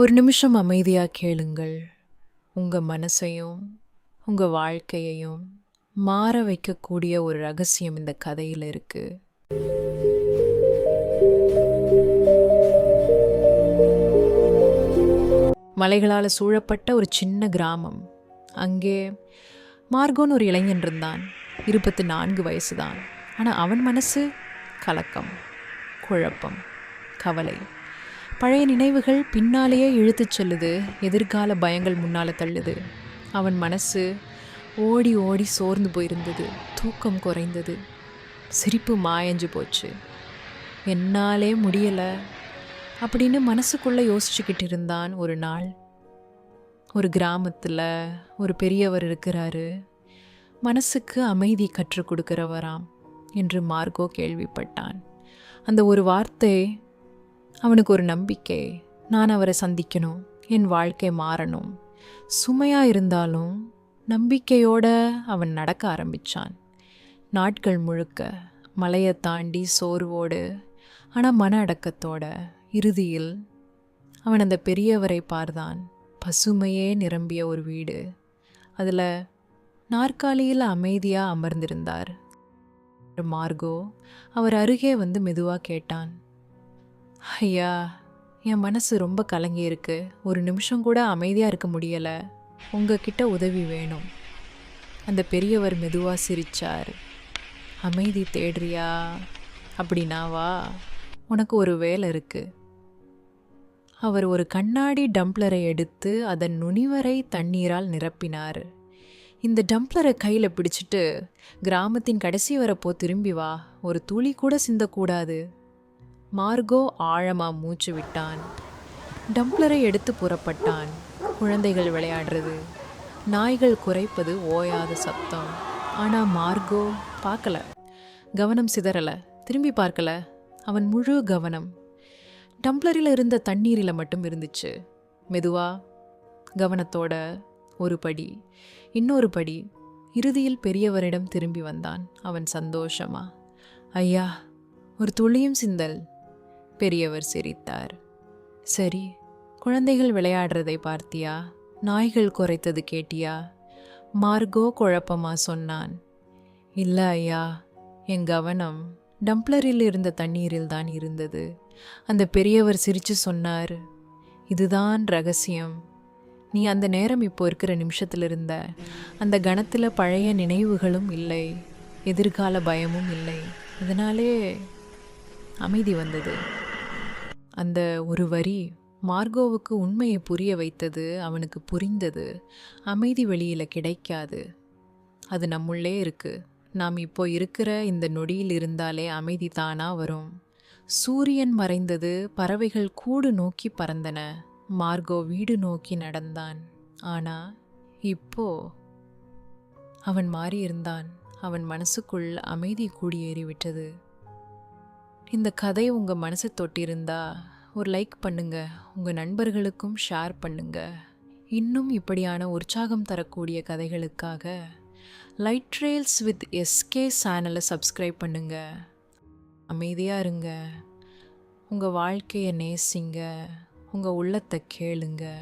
ஒரு நிமிஷம் அமைதியாக கேளுங்கள். உங்கள் மனசையும் உங்கள் வாழ்க்கையையும் மாற வைக்கக்கூடிய ஒரு ரகசியம் இந்த கதையில் இருக்குது மலைகளால் சூழப்பட்ட ஒரு சின்ன கிராமம். அங்கே மார்கோன்னு ஒரு இளைஞன் இருந்தான். இருபத்தி நான்கு வயசு தான் ஆனால் அவன் மனசு கலக்கம் குழப்பம் கவலை. பழைய நினைவுகள் பின்னாலேயே இழுத்துச் செல்லுது எதிர்கால பயங்கள் முன்னால் தள்ளுது. அவன் மனசு ஓடி ஓடி சோர்ந்து போயிருந்தது தூக்கம் குறைந்தது. சிரிப்பு மாயஞ்சு போச்சு. என்னாலே முடியலை அப்படின்னு மனசுக்குள்ளே யோசிச்சுக்கிட்டு இருந்தான் ஒரு நாள். ஒரு கிராமத்தில் ஒரு பெரியவர் இருக்கிறாரு. மனசுக்கு அமைதி கற்றுக் கொடுக்கிறவராம் என்று மார்கோ கேள்விப்பட்டான். அந்த ஒரு வார்த்தை அவனுக்கு ஒரு நம்பிக்கை. நான் அவரை சந்திக்கணும். என் வாழ்க்கை மாறணும். சுமையாக இருந்தாலும் நம்பிக்கையோடு அவன் நடக்க ஆரம்பிச்சான். நாட்கள் முழுக்க மலையை தாண்டி சோர்வோடு ஆனால் மன அடக்கத்தோட இறுதியில் அவன் அந்த பெரியவரை பார்த்தான். பசுமையே நிரம்பிய ஒரு வீடு. அதில் நாற்காலியில் அமைதியாக அமர்ந்திருந்தார். மார்கோ அவர் அருகே வந்து மெதுவாக கேட்டான். ஐயா என் மனசு ரொம்ப கலங்கி இருக்கு ஒரு நிமிஷம் கூட அமைதியாக இருக்க முடியலை. உங்ககிட்ட உதவி வேணும். அந்த பெரியவர் மெதுவாக சிரிச்சார். அமைதி தேடுறியா? அப்படின்னா வா. உனக்கு ஒரு வேலை இருக்குது அவர் ஒரு கண்ணாடி டம்ப்ளரை எடுத்து அதன் நுனிவரை தண்ணீரால் நிரப்பினார். இந்த டம்ப்ளரை கையில் பிடிச்சிட்டு கிராமத்தின் கடைசி வரப்போ திரும்பி வா. ஒரு துளி கூட சிந்தக்கூடாது. மார்கோ ஆழமாக மூச்சு விட்டான். டம்ப்ளரை எடுத்து புறப்பட்டான். குழந்தைகள் விளையாடுறது. நாய்கள் குறைப்பது ஓயாத சத்தம் ஆனால் மார்கோ பார்க்கல. கவனம் சிதறலை. திரும்பி பார்க்கல. அவன் முழு கவனம். டம்ளரில் இருந்த தண்ணீரில் மட்டும் இருந்துச்சு. மெதுவா கவனத்தோட ஒரு படி இன்னொரு படி. இறுதியில் பெரியவரிடம் திரும்பி வந்தான். அவன் சந்தோஷமா. ஐயா ஒரு துளியும் சிந்தல். பெரியவர் சிரித்தார். சரி குழந்தைகள் விளையாடுறதை பார்த்தியா? நாய்கள் குறைத்தது கேட்டியா? மார்கோ குழப்பமா சொன்னான். இல்லை ஐயா என் கவனம் டம்ப்ளரில் இருந்த தண்ணீரில் தான் இருந்தது. அந்த பெரியவர் சிரித்து சொன்னார். இதுதான் ரகசியம். நீ அந்த நேரம் இப்போ இருக்கிற நிமிஷத்தில் இருந்த அந்த கணத்தில் பழைய நினைவுகளும் இல்லை எதிர்கால பயமும் இல்லை. இதனாலே அமைதி வந்தது. அந்த ஒரு வரி மார்கோவுக்கு உண்மையை புரிய வைத்தது அவனுக்கு புரிந்தது. அமைதி வெளியில் கிடைக்காது. அது நம்முள்ளே இருக்குது நாம் இப்போ இருக்கிற இந்த நொடியில் இருந்தாலே அமைதி தானா வரும். சூரியன் மறைந்தது பறவைகள் கூடு நோக்கி பறந்தன. மார்கோ வீடு நோக்கி நடந்தான். ஆனால் இப்போ அவன் மாறியிருந்தான். அவன் மனசுக்குள் அமைதி கூடியேறிவிட்டது. இந்த கதை உங்கள் மனசை தொட்டிருந்தா ஒரு லைக் பண்ணுங்க உங்கள் நண்பர்களுக்கும் ஷேர் பண்ணுங்க. இன்னும் இப்படியான உற்சாகம் தரக்கூடிய கதைகளுக்காக லைட் ட்ரெயில்ஸ் வித் எஸ்கே சேனலை சப்ஸ்கிரைப் பண்ணுங்க. அமைதியாக இருங்க. உங்கள் வாழ்க்கையை நேசிங்க. உங்கள் உள்ளத்தை கேளுங்க.